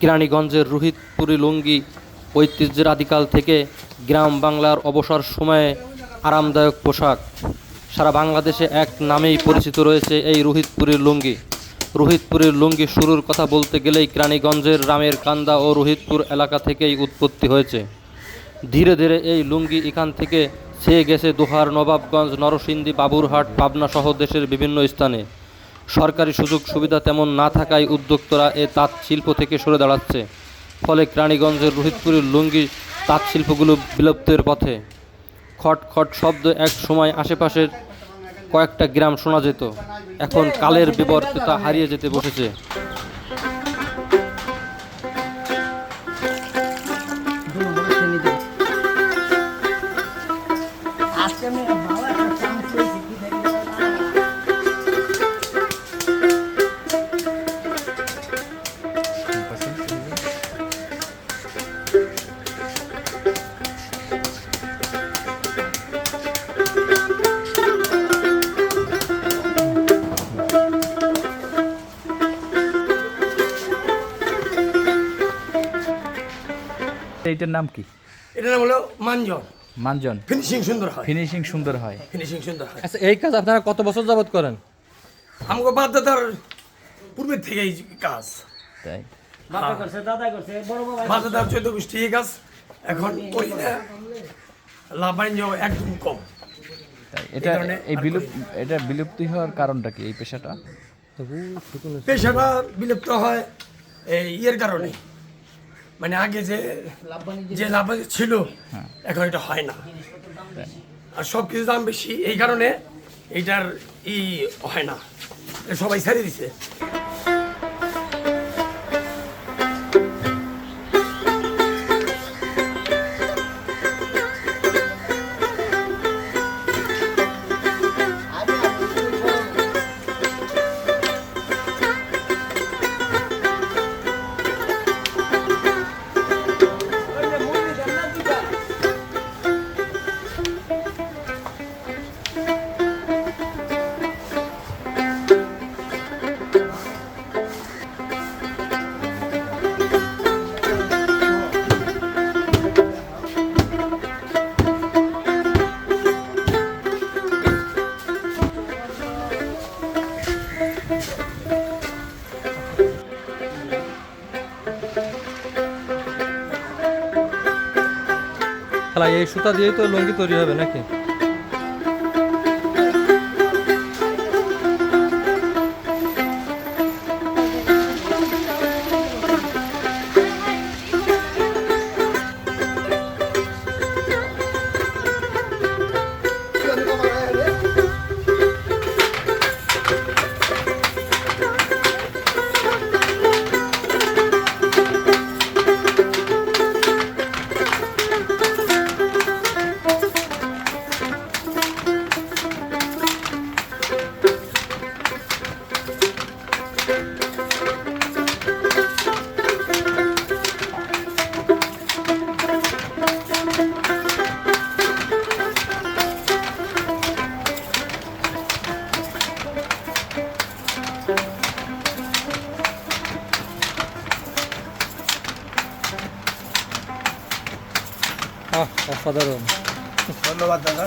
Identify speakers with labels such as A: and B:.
A: কেরানীগঞ্জের রোহিতপুরি লুঙ্গি ঐতিহ্যের আদিকাল থেকে গ্রাম বাংলার অবসর সময়ে আরামদায়ক পোশাক। সারা বাংলাদেশে এক নামেই পরিচিত রয়েছে এই রোহিতপুরের লুঙ্গি। রোহিতপুরের লুঙ্গি শুরুর কথা বলতে গেলেই কেরানীগঞ্জের রামের কান্দা ও রোহিতপুর এলাকা থেকেই উৎপত্তি হয়েছে। ধীরে ধীরে এই লুঙ্গি এখান থেকে ছেয়ে গেছে দোহার নবাবগঞ্জ, নরসিংদী, বাবুরহাট পাবনা সহ দেশের বিভিন্ন স্থানে। সরকারি সুযোগ সুবিধা তেমন না থাকায় উদ্যোক্তরা এ তাঁত শিল্প থেকে সরে দাঁড়াচ্ছে। ফলে কেরানীগঞ্জের রোহিতপুরের লুঙ্গি তাঁত শিল্পগুলো বিলুপ্তের পথে। খট খট শব্দ এক সময় আশেপাশের কয়েকটা গ্রাম শোনা যেত। এখন কালের বিবর্তে তা হারিয়ে যেতে বসেছে।
B: আজকে
C: এইটার নাম কি?
D: এটার নাম হলো মানজন।
C: মানজন।
D: ফিনিশিং সুন্দর হয়।
C: ফিনিশিং সুন্দর হয়।
D: ফিনিশিং সুন্দর হয়।
A: আচ্ছা এই কাজ আপনারা কত বছর যাবত করেন?
D: আমাকে দাদার পূর্বের থেকে এই কাজ।
C: তাই?
B: বাবা করছে দাদা করছে বড় বাবা
D: বাপ দাদার গোষ্ঠী এই কাজ। এখন একদম কম।
C: এটা এই বিলুপ এটা বিলুপ্তি হওয়ার কারণটা কি এই পেশাটা?
D: পেশাটা বিলুপ্ত হয় এই ইয়ের কারণে। মানে আগে যে যে লাভ ছিল এখন এটা হয় না। আর সব কিছু দাম বেশি এই কারণে এইটার ই হয় না। সবাই ছেড়ে দিছে।
A: এই সুতা দিয়েই তো লুঙ্গি তৈরি হবে নাকি? অসাধারণ।
D: ধন্যবাদ দাদা।